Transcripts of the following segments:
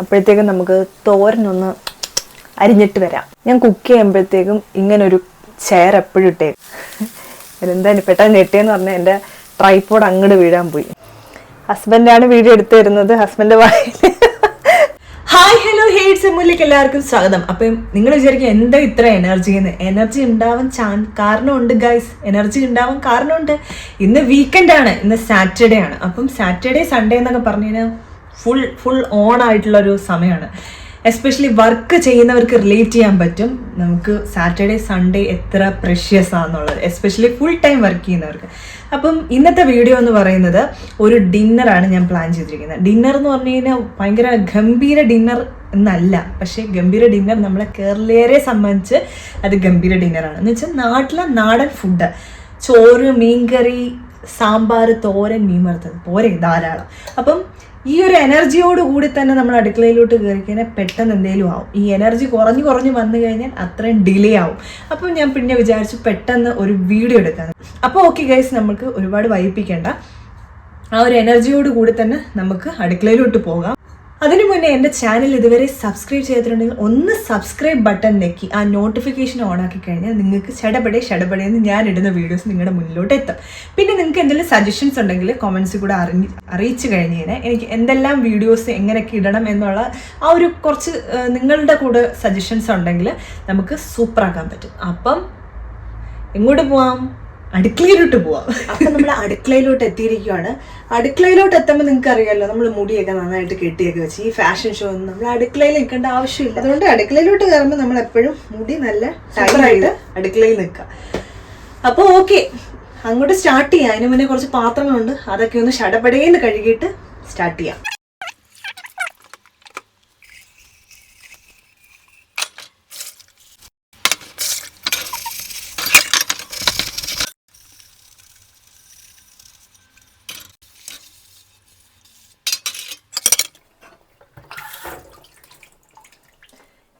അപ്പോഴത്തേക്കും നമുക്ക് തോരനൊന്ന് അരിഞ്ഞിട്ട് വരാം. ഞാൻ കുക്ക് ചെയ്യുമ്പോഴത്തേക്കും ഇങ്ങനൊരു ചെയർ എപ്പോഴും ഇട്ടേക്കും. എന്തായാലും പെട്ടെന്ന് ഞെട്ടിയെന്ന് പറഞ്ഞാൽ എന്റെ ട്രൈപ്പോഡ് അങ്ങോട്ട് വീഴാൻ പോയി. ഹസ്ബൻഡാണ് വീഡിയോ എടുത്തു തരുന്നത്. ഹസ്ബൻഡ് വായിൽ ഹായ് ഹലോ ഹേഡ്സ് എമ്മിലേക്ക് എല്ലാവർക്കും സ്വാഗതം. അപ്പം നിങ്ങൾ വിചാരിക്കും എന്താ ഇത്ര എനർജി എന്ന്. എനർജി ഉണ്ടാവാൻ ചാൻ കാരണമുണ്ട് ഗൈസ് എനർജി ഉണ്ടാവാൻ കാരണമുണ്ട്. ഇന്ന് വീക്കെൻഡ് ആണ്. ഇന്ന് സാറ്റർഡേ ആണ്. അപ്പം സാറ്റർഡേ സൺഡേ എന്നൊക്കെ പറഞ്ഞു കഴിഞ്ഞാൽ ഫുൾ ഫുൾ ഓൺ ആയിട്ടുള്ള ഒരു സമയമാണ് എസ്പെഷ്യലി വർക്ക് ചെയ്യുന്നവർക്ക് റിലേറ്റ് ചെയ്യാൻ പറ്റും. നമുക്ക് സാറ്റർഡേ സൺഡേ എത്ര പ്രഷ്യസ് ആണെന്നുള്ളത് എസ്പെഷ്യലി ഫുൾ ടൈം വർക്ക് ചെയ്യുന്നവർക്ക്. അപ്പം ഇന്നത്തെ വീഡിയോ എന്ന് പറയുന്നത് ഒരു ഡിന്നറാണ് ഞാൻ പ്ലാൻ ചെയ്തിരിക്കുന്നത്. ഡിന്നർ എന്ന് പറഞ്ഞു കഴിഞ്ഞാൽ ഭയങ്കര ഗംഭീര ഡിന്നർ എന്നല്ല. പക്ഷേ ഗംഭീര ഡിന്നർ നമ്മളെ കേരളീയരെ സംബന്ധിച്ച് അത് ഗംഭീര ഡിന്നറാണ് എന്ന് വെച്ചാൽ നാട്ടിലെ നാടൻ ഫുഡ് ചോറ് മീൻകറി സാമ്പാർ തോരൻ മീൻ വറുത്തത്. പോരെ ധാരാളം. അപ്പം ഈ ഒരു എനർജിയോട് കൂടി തന്നെ നമ്മൾ അടുക്കളയിലോട്ട് കയറി കഴിഞ്ഞാൽ പെട്ടെന്ന് എന്തെങ്കിലും ആവും. ഈ എനർജി കുറഞ്ഞു കുറഞ്ഞു വന്നു കഴിഞ്ഞാൽ അത്രയും ഡിലേ ആവും. അപ്പം ഞാൻ പിന്നെ വിചാരിച്ചു പെട്ടെന്ന് ഒരു വീഡിയോ എടുക്കാൻ അപ്പോൾ ഓക്കെ ഗൈസ് നമുക്ക് ഒരുപാട് വൈപ്പിക്കേണ്ട. ആ ഒരു എനർജിയോട് കൂടി തന്നെ നമുക്ക് അടുക്കളയിലോട്ട് പോകാം. അതിനു മുന്നേ എന്റെ ചാനൽ ഇതുവരെ സബ്സ്ക്രൈബ് ചെയ്തിട്ടുണ്ടെങ്കിൽ ഒന്ന് സബ്സ്ക്രൈബ് ബട്ടൺ നെക്കി. ആ നോട്ടിഫിക്കേഷൻ ഓൺ ആക്കി കഴിഞ്ഞാൽ നിങ്ങൾക്ക് ഷടപടെ ഷടപടെ എന്ന് ഞാൻ ഇടുന്ന വീഡിയോസ് നിങ്ങളുടെ മുന്നിലോട്ട് എത്തും. പിന്നെ നിങ്ങൾക്ക് എന്തെങ്കിലും സജഷൻസ് ഉണ്ടെങ്കിൽ കോമൻസ് കൂടെ അറിഞ്ഞ് അറിയിച്ചു കഴിഞ്ഞ് കഴിഞ്ഞാൽ എനിക്ക് എന്തെല്ലാം വീഡിയോസ് എങ്ങനെയൊക്കെ ഇടണം എന്നുള്ള ആ ഒരു കുറച്ച് നിങ്ങളുടെ കൂടെ സജഷൻസ് ഉണ്ടെങ്കിൽ നമുക്ക് സൂപ്പറാക്കാൻ പറ്റും. അപ്പം എങ്ങോട്ട് പോവാം? അടുക്കളയിലോട്ട് പോവാം. അപ്പൊ നമ്മൾ അടുക്കളയിലോട്ട് എത്തിയിരിക്കുകയാണ് അടുക്കളയിലോട്ട് എത്തുമ്പോൾ നിങ്ങൾക്ക് അറിയാലോ നമ്മൾ മുടിയൊക്കെ നന്നായിട്ട് കെട്ടിയൊക്കെ വെച്ച് ഈ ഫാഷൻ ഷോ ഒന്നും നമ്മൾ അടുക്കളയിൽ നിൽക്കേണ്ട ആവശ്യമില്ല. അതുകൊണ്ട് അടുക്കളയിലോട്ട് കയറുമ്പോൾ നമ്മൾ എപ്പോഴും മുടി നല്ല ടൈറ്റായിട്ട് അടുക്കളയിൽ നിൽക്കുക. അപ്പോൾ ഓക്കെ അങ്ങോട്ട് സ്റ്റാർട്ട് ചെയ്യാം. അതിന് മുന്നേ കുറച്ച് പാത്രങ്ങളുണ്ട്. അതൊക്കെ ഒന്ന് ഷടപടേന്ന് കഴുകിയിട്ട് സ്റ്റാർട്ട് ചെയ്യാം.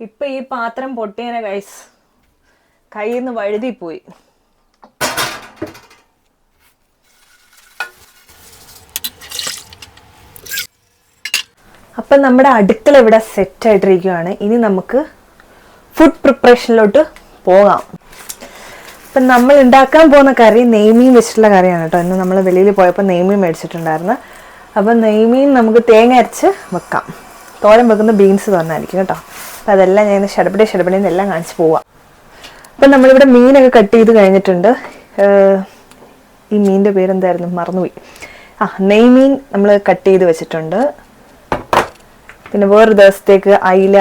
ഇപ്പൊ ഈ പാത്രം പൊട്ടിയനെ കൈസ് കയ്യിൽ നിന്ന് പോയി അപ്പം നമ്മുടെ അടുക്കള ഇവിടെ സെറ്റ് ആയിട്ടിരിക്കുകയാണ്. ഇനി നമുക്ക് ഫുഡ് പ്രിപ്പറേഷനിലോട്ട് പോകാം. അപ്പം നമ്മൾ ഉണ്ടാക്കാൻ പോകുന്ന കറി നെയ്മീൻ വെച്ചിട്ടുള്ള കറിയാണ് കേട്ടോ. ഇന്ന് നമ്മൾ വെളിയിൽ പോയപ്പോൾ നെയ്മീൻ മേടിച്ചിട്ടുണ്ടായിരുന്നു. അപ്പം നെയ്മീൻ നമുക്ക് തേങ്ങ അരച്ച് വെക്കാം. തോരൻ വെക്കുന്ന ബീൻസ് തോന്നായിരിക്കും കേട്ടോ. അപ്പം അതെല്ലാം ഞാൻ ഷടപടി ഷടപടി എല്ലാം കാണിച്ച് പോവാം. അപ്പം നമ്മളിവിടെ മീനൊക്കെ കട്ട് ചെയ്ത് കഴിഞ്ഞിട്ടുണ്ട്. ഈ മീനിന്റെ പേരെന്തായിരുന്നു? മറന്നുപോയി. ആ നെയ്മീൻ നമ്മൾ കട്ട് ചെയ്ത് വെച്ചിട്ടുണ്ട്. പിന്നെ വേറൊരു ദിവസത്തേക്ക് അയില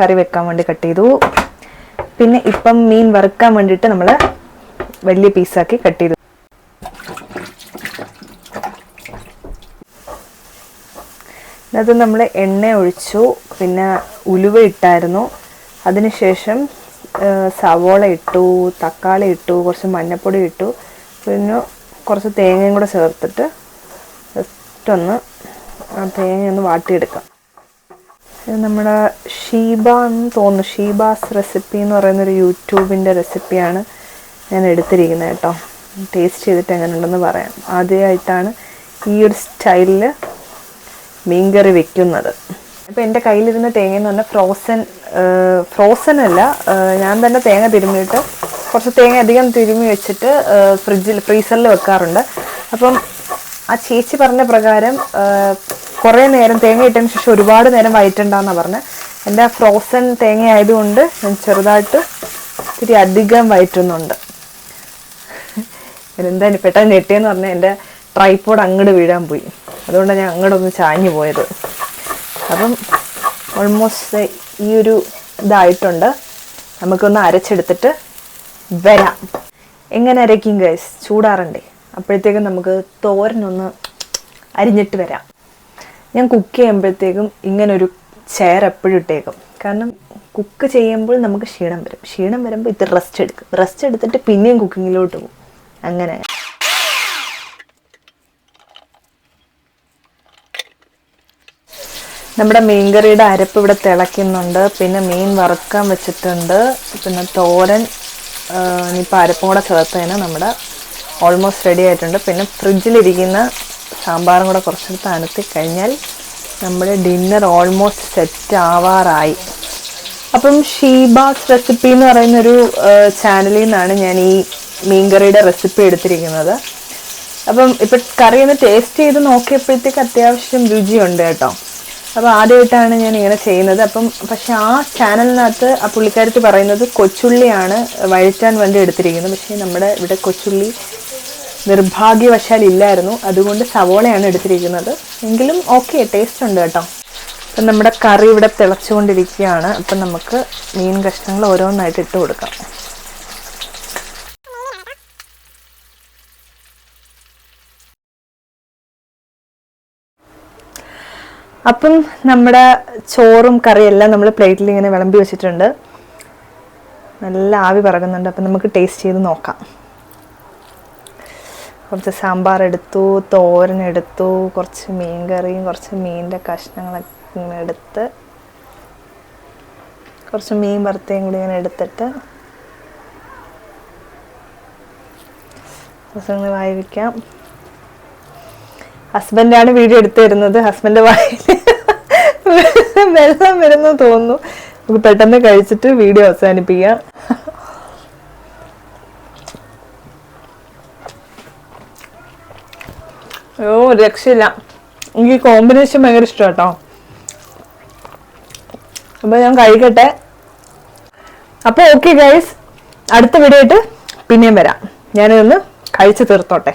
കറി വെക്കാൻ വേണ്ടി കട്ട് ചെയ്തു. പിന്നെ ഇപ്പം മീൻ വറുക്കാൻ വേണ്ടിയിട്ട് നമ്മൾ വലിയ പീസാക്കി കട്ട് ചെയ്തു. അത് നമ്മൾ എണ്ണ ഒഴിച്ചു പിന്നെ ഉലുവ ഇട്ടായിരുന്നു. അതിനുശേഷം സവോള ഇട്ടു തക്കാളി ഇട്ടു കുറച്ച് മഞ്ഞൾപ്പൊടി ഇട്ടു. പിന്നെ കുറച്ച് തേങ്ങയും കൂടെ ചേർത്തിട്ട് ജസ്റ്റ് ഒന്ന് തേങ്ങ ഒന്ന് വാട്ടിയെടുക്കാം. ഇത് നമ്മുടെ ഷീബ എന്ന് തോന്നുന്നു. ഷീബാസ് റെസിപ്പി എന്ന് പറയുന്നൊരു യൂട്യൂബിന്റെ റെസിപ്പിയാണ് ഞാൻ എടുത്തിരിക്കുന്നത് കേട്ടോ. ടേസ്റ്റ് ചെയ്തിട്ട് എങ്ങനെയുണ്ടെന്ന് പറയാം. ആദ്യമായിട്ടാണ് ഈ ഒരു സ്റ്റൈലിൽ മീൻകറി വെക്കുന്നത്. അപ്പോൾ എന്റെ കയ്യിലിരുന്ന തേങ്ങ എന്ന് പറഞ്ഞാൽ ഫ്രോസൺ ഫ്രോസൺ അല്ല. ഞാൻ തന്നെ തേങ്ങ തിരുമ്മിയിട്ട് കുറച്ച് തേങ്ങ അധികം തിരുമ്മി വെച്ചിട്ട് ഫ്രിഡ്ജിൽ ഫ്രീസറിൽ വെക്കാറുണ്ട്. അപ്പം ആ ചേച്ചി പറഞ്ഞ പ്രകാരം കുറേ നേരം തേങ്ങ ഇട്ടതിന് ശേഷം ഒരുപാട് നേരം വയറ്റണ്ടെന്നാണ് പറഞ്ഞത് എന്റെ ഫ്രോസൺ തേങ്ങ ആയതുകൊണ്ട് ഞാൻ ചെറുതായിട്ട് ഇത്തിരി അധികം വയറ്റുന്നുണ്ട്. എന്തായാലും പെട്ടെന്ന് ഞെട്ടിയെന്ന് പറഞ്ഞാൽ എന്റെ ട്രൈപ്പോഡ് അങ്ങോട്ട് വീഴാൻ പോയി. അതുകൊണ്ടാണ് ഞാൻ അങ്ങോട്ടൊന്ന് ചാഞ്ഞു പോയത്. അപ്പം ഓൾമോസ്റ്റ് ഈ ഒരു ഇതായിട്ടുണ്ട്. നമുക്കൊന്ന് അരച്ചെടുത്തിട്ട് വരാം. എങ്ങനെ അരയ്ക്കും ഗൈസ് ചൂടാറണ്ടേ? അപ്പോഴത്തേക്കും നമുക്ക് തോരനൊന്ന് അരിഞ്ഞിട്ട് വരാം. ഞാൻ കുക്ക് ചെയ്യുമ്പോഴത്തേക്കും ഇങ്ങനൊരു ചെയർ എപ്പോഴും ഇട്ടേക്കും. കാരണം കുക്ക് ചെയ്യുമ്പോൾ നമുക്ക് ക്ഷീണം വരും. ക്ഷീണം വരുമ്പോൾ ഇത് റെസ്റ്റ് എടുക്കും. റെസ്റ്റ് എടുത്തിട്ട് പിന്നെയും കുക്കിങ്ങിലോട്ട് പോകും. അങ്ങനെ. നമ്മുടെ മീൻകറിയുടെ അരപ്പ് ഇവിടെ തിളയ്ക്കുന്നുണ്ട്. പിന്നെ മീൻ വറുക്കാൻ വെച്ചിട്ടുണ്ട്. പിന്നെ തോരൻ ഇനിയിപ്പോൾ അരപ്പും കൂടെ ചേർത്തതിന് നമ്മുടെ ഓൾമോസ്റ്റ് റെഡി ആയിട്ടുണ്ട്. പിന്നെ ഫ്രിഡ്ജിലിരിക്കുന്ന സാമ്പാറും കൂടെ കുറച്ചെടുത്ത് അനത്തി കഴിഞ്ഞാൽ നമ്മുടെ ഡിന്നർ ഓൾമോസ്റ്റ് സെറ്റ് ആവാറായി. അപ്പം ഷീബാസ് റെസിപ്പി എന്ന് പറയുന്നൊരു ചാനലിൽ നിന്നാണ് ഞാൻ ഈ മീൻകറിയുടെ റെസിപ്പി എടുത്തിരിക്കുന്നത്. അപ്പം ഇപ്പം കറി ഒന്ന് ടേസ്റ്റ് ചെയ്ത് നോക്കിയപ്പോഴത്തേക്ക് അത്യാവശ്യം രുചിയുണ്ട് കേട്ടോ. അപ്പോൾ ആദ്യമായിട്ടാണ് ഞാൻ ഇങ്ങനെ ചെയ്യുന്നത്. അപ്പം പക്ഷേ ആ ചാനലിനകത്ത് ആ പുള്ളിക്കാരത്ത് പറയുന്നത് കൊച്ചുള്ളിയാണ് വഴറ്റാൻ വേണ്ടി എടുത്തിരിക്കുന്നത്. പക്ഷേ നമ്മുടെ ഇവിടെ കൊച്ചുള്ളി നിർഭാഗ്യവശാൽ ഇല്ലായിരുന്നു. അതുകൊണ്ട് സവോളയാണ് എടുത്തിരിക്കുന്നത്. എങ്കിലും ഓക്കെ ടേസ്റ്റ് ഉണ്ട് കേട്ടോ. അപ്പം നമ്മുടെ കറി ഇവിടെ തിളച്ചുകൊണ്ടിരിക്കുകയാണ്. അപ്പം നമുക്ക് മീൻ കഷ്ണങ്ങൾ ഓരോന്നായിട്ട് ഇട്ട് കൊടുക്കാം. അപ്പം നമ്മുടെ ചോറും കറിയെല്ലാം നമ്മൾ പ്ലേറ്റിൽ ഇങ്ങനെ വിളമ്പി വെച്ചിട്ടുണ്ട്. നല്ല ആവി പറകുന്നുണ്ട് അപ്പം നമുക്ക് ടേസ്റ്റ് ചെയ്ത് നോക്കാം. കുറച്ച് സാമ്പാർ എടുത്തു തോരൻ എടുത്തു കുറച്ച് മീൻ കറിയും കുറച്ച് മീനിന്റെ കഷ്ണങ്ങളൊക്കെ എടുത്ത് കുറച്ച് മീൻ വറുത്തയും കൂടി ഇങ്ങനെ എടുത്തിട്ട് കുറച്ച് വായിക്കാം വായി വയ്ക്കാം ഹസ്ബൻഡാണ് വീഡിയോ എടുത്തു തരുന്നത് ഹസ്ബൻഡ് വായിൽ വെള്ളം വരുന്നു തോന്നുന്നു. നമുക്ക് പെട്ടെന്ന് കഴിച്ചിട്ട് വീഡിയോ അവസാനിപ്പിക്കാം. ഓ രക്ഷയില്ല. എനിക്ക് കോമ്പിനേഷൻ ഭയങ്കര ഇഷ്ടം കേട്ടോ അപ്പൊ ഞാൻ കഴിക്കട്ടെ. അപ്പോൾ ഓക്കെ ഗൈസ് അടുത്ത വീഡിയോ ആയിട്ട് പിന്നെയും വരാം. ഞാനിതൊന്ന് കഴിച്ചു തീർത്തോട്ടെ.